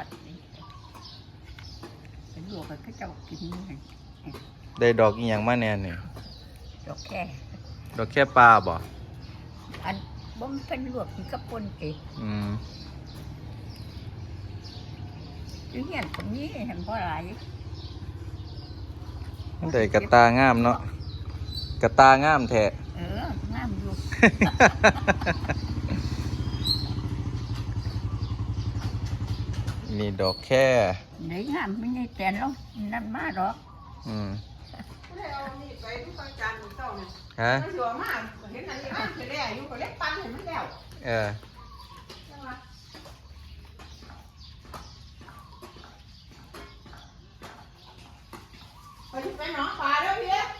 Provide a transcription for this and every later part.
วัดนี่เป็นลวกกับข้าเจ้ากินนี่ได้ดอกอีหยังมาแน่นี่ดอกแค่ดอกแค่ปลาบ่อันบ่มนเป็นลวกกินกับปนเองอืมอยู่เฮียนผมนี้เห็นบ่หลายมันได้กระตางามเนาะกระตางามแท้เอองามอยู่ นี่ดอกแค่ไหนงามไม่ได้แต่นแล้วนั่นมาดอกอืมเอานี่ไปทุกวันจันทร์เช้านี่ฮะไม่ชัวร์มากเห็นอันนี้อะไปแล้วอยู่ก็เล็กปั้นเห็นมันแล้วเออไปที่ไปหนองปลาแล้วพี่พี่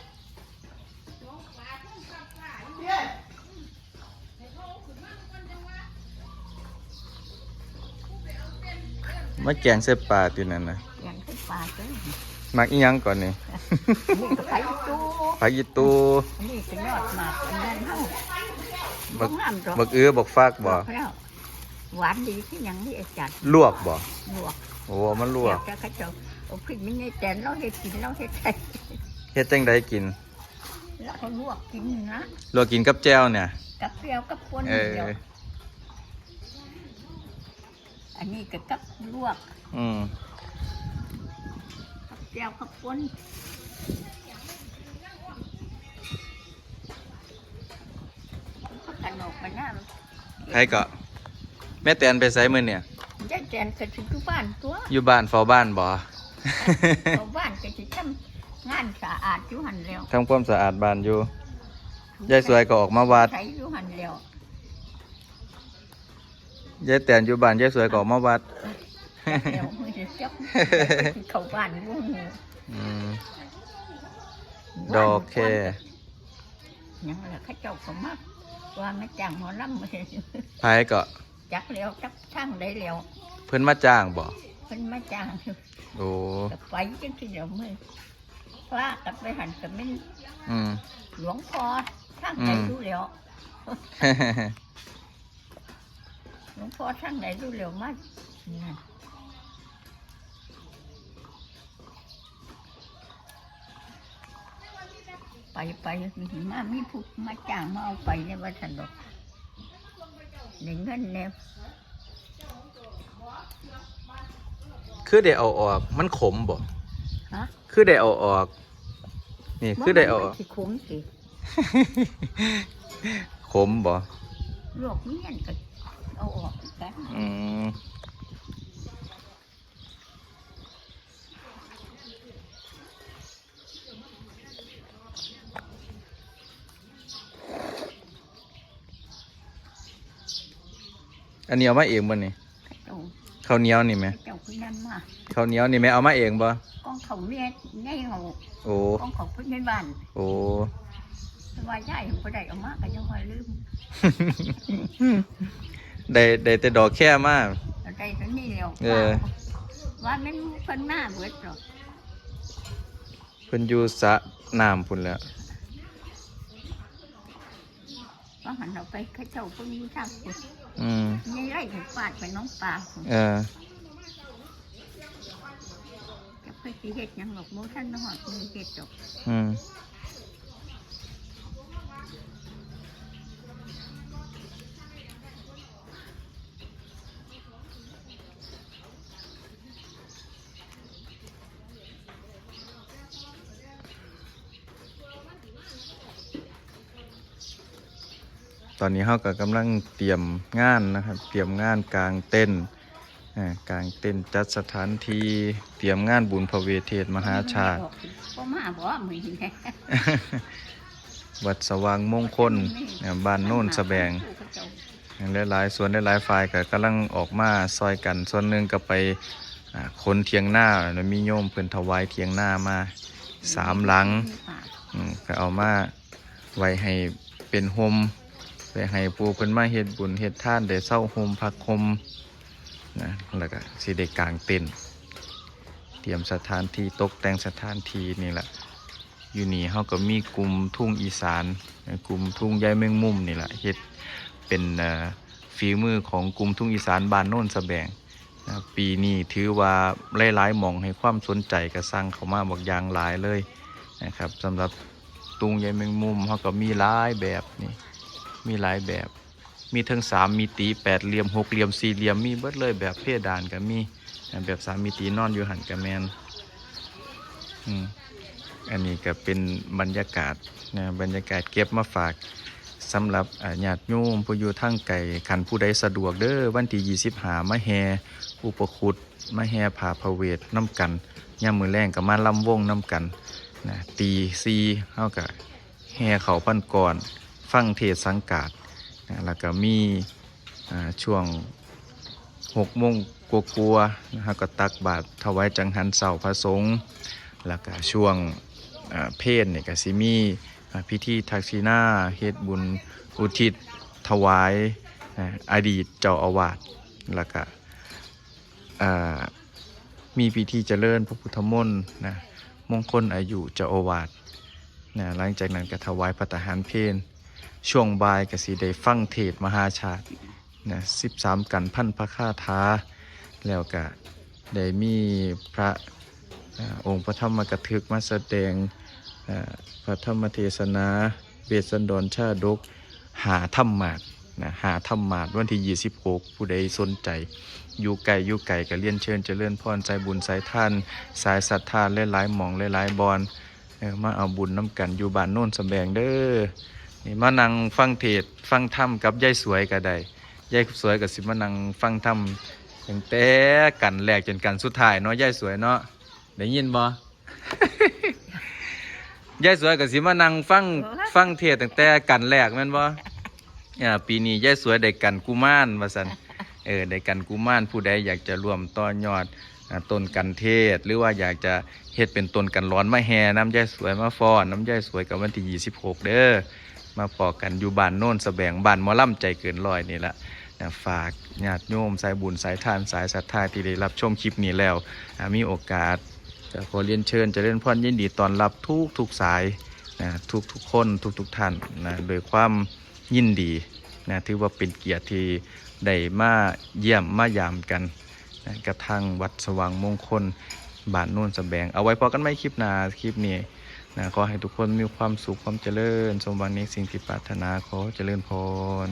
มาแกงเส้ปลาตินั่นนะอย่างขึ้นปลาเจ้ามักอีหยังก่อนนี่นี่ก็ไข่ตู้ผักอีตูอันนี้ก็ยอดหมากอันนั้นเฮาบักงามดอกบักเอื้อบักฟักบ่แล้วหวานดีที่ยังนี่อาจารย์ลวกบ่ลวกโอ้มันลวกแต่เขาเจ้าเอาขึ้นไม่ได้แต่เราเฮ็ดกินเราเฮ็ดไทยเฮ็ดจังไดกินแล้วก็ลวกกินนะลวกกินกับแจ่วเนี่ย กับเปรี้ยวกับปนเออเดียวอั นนี้ก็กับลวกอืมกับเปรี้ยวกับปนพักกันออกมาหน้าใครก็ แม่แตนไปไสมื้อเนี่ยยายแจนก็ถึงทุกบ้านตัวอยู่บ้านเฝ้าบ้านบ่ชาวบ้านก็จะทำงานสะอาดอยู่หันแล้วทำความสะอาดบ้านอยู่ยายสวยก็ออกมาวัดใช้อยู่หันแล้ว ยายแตนอยู่บ้านยายสวยก็ออกมาวัดแล้วมือจะจับเข้าบ้านวุ่นอืมดอกแค่ยังละเข้าเจ้าก็มาว่าไม่จ้างหมอลำมาเห็นไผก็จักแล้วจักช่างได้แล้วเพิ่นมาจ้างบ่เพิ่นมาจ้างโอ้ก็ไปจังที่เดียวมือว่ากันไปหันกับไม่อืมหลวงพ่อช่างไหนอืมรู้แล้วห ลวงพ่อช่างไหนรู้แล้วมากนั่นไปไปมามีผู้มาจ้างมาเอาไปในวัดสนุกในเงินเนี่ยคือได้เอาออก มันขมบ่ฮะคือได้เอาออก นี่คือได้เอาออกสิคุ้มสิขมบ่ลวกเมี่ยนก็ เอาออกกันอืมอันนี้เอามาเองบ่นี่เจ้าข้าวเหนียวนี่ไหมเจ้าคือนั่นมาข้าวเหนียวนี่ไหมเอามาเองบ่กองเขาเมียง่ายเอาโอ้กองเขาเพิ่นในบ้านโอ้ว่าย่ายก็ได้เอามาก็ยังคอยลืม ได้ได้แต่ดอกแค่มาเอาได้ตัวนี้แล้วเออ ว่ามันเพิ่นมาเบิดหรอกเพิ่นอยู่สระน้ำพุ่นแหล้ว ว่าหันเราไปเข้าเจ้าเพิ่นอยู่ทางพุ่นอืม ยังไล่ถึงปาดไปน้องปลาพุ่นเออ จะไปสิเฮ็ดหยังหรอกบ่ทันฮอดมีเฮ็ดดอกอืม ตอนนี้เขาก็กำลังเตรียมงานนะครับ เตรียมงานกลางเต้นท์อ่ากลางเต้นท์จัดสถานที่เตรียมงานบุญพระเวทเทศมหาชาติบ่มาบ่มื้อนี้แหละวัดสว่างมงคลเนี่ยบ้านโน่นสะแบงหลายๆส่วนหลายๆฝ่ายก็กำลังออกมาซอยกัน ส่วนหนึ่งก็ไปอ่าคนเทียงหน้าแล้วมีโยมเพิ่นถวายเทียงหน้ามาสามหลังอืมก็เอามาไว้ให้เป็นโฮม ไปให้ปูเพิ่นมาเฮ็ดบุญเฮ็ดท่านได้เศร้าโฮมพักโฮมนะแล้วก็สิได้กางเต็นท์เตรียมสถานที่ตกแต่งสถานที่นี่แหละอยู่นี่เขาก็มีกลุ่มทุ่งอีสานกลุ่มทุ่งยายแมงมุมนี่แหละเฮ็ดเป็นเอ่อฝีมือของกลุ่มทุ่งอีสานบ้านโน่นสะแบงนะปีนี้ถือว่าหลายๆมองให้ความสนใจก็สร้างเขามาบอกอย่างหลายเลยนะครับสำหรับตุงใยแมงมุมเขาก็มีหลายแบบนี่ มีหลายแบบ มีทั้งสามมิติแปดเหลี่ยมหกเหลี่ยมสี่เหลี่ยมมีเบิดเลยแบบเพดานก็มีแบบสามมิตินอนอยู่หันกับแมนอันนี้ก็เป็นบรรยากาศนะบรรยากาศเก็บมาฝากสำหรับอ่าญาติโยมผู้อยู่ทางไก่ขันผู้ใดสะดวกเด้อวันที่ยี่สิบหามาแฮอุปคุตมาแฮผาพระเวทน้ำกันย่ามมือแรงกับมาลำวงน้ำกันนะตีซีเท่ากับแฮเขาพันก่อน ฟังเทศสังกาดนะแล้วก็มีช่วงหกโมงกลัวๆนะฮะก็ตักบาตรถวายจังหันเสาพระสงฆ์แล้วก็ช่วงเพศเนี่ยก็สิมีพิธีทักษิณาเฮ็ดบุญอุทิศถวายอดีตเจ้าอาวาสแล้วก็มีพิธีเจริญพระพุทธมนต์นะมงคลอายุเจ้าอาวาสนะหลังจากนั้นก็ถวายพระทหารเพล ช่วงบ่ายก็สิได้ฟังเทศมหาชาตินะสิบสามกันพันพระคาถาแล้วก็ได้มีพระองค์พระธรรมกถึกมาแสดงพระธรรมเทศนาเวสสันดรชาดกหาธรรมาสนะหาธรรมาสวันที่ 26 ผู้ใดสนใจ อยู่ไก่อยู่ไก่ก็เลียนเชิญเจริญพรใจบุญสายท่าน สายศรัทธาหลายๆหมองหลายๆบอนเออมาเอาบุญน้ำกันอยู่บ้านโน่นสแบงเด้อ นี่มานั่งฟังเทศน์ฟังธรรมกับยายสวยก็ได้ยายสวยกับสิมานั่งฟังธรรมตั้งแต่กันแรกจนกันสุดท้ายเนาะยายสวยเนาะได้ยินบ่ยายสวยกับสิมานั่งฟังฟังเทศน์ตั้งแต่กันแรกแม่นบ่อ่าปีนี้ยายสวยได้กันกุมารว่าซั่นเออได้กันกุมารผู้ใดอยากจะร่วมต่อยอดอ่าต้นกันเทศน์หรือว่าอยากจะเฮ็ดเป็นต้นกันร้อนมาแห่น้ำยายสวยมาฟ้อนน้ำยายสวยกับวันที่ 26 เด้อ มาพอกันอยู่บ้านโน่นสแบงบ้านมอล่ำใจเกินร้อยนี่แหละนะฝากญาติโยมสายบุญสายทานสายศรัทธาที่ได้รับชมคลิปนี้แล้วมีโอกาสจะขอเรียนเชิญจะเล่นพรยินดีตอนรับทุกทุกสายนะทุกทุกคนทุกทุกท่านนะโดยความยินดีนะถือว่าเป็นเกียรติที่ได้มาเยี่ยมมายามกันนะกระทั่งวัดสว่างมงคลบ้านโน่นสแบง เอาไว้พอกันไม่คลิปนาคลิปนี้ นะขอให้ทุกคนมีความสุขความเจริญ สมหวังในสิ่งที่ปรารถนาขอเจริญพร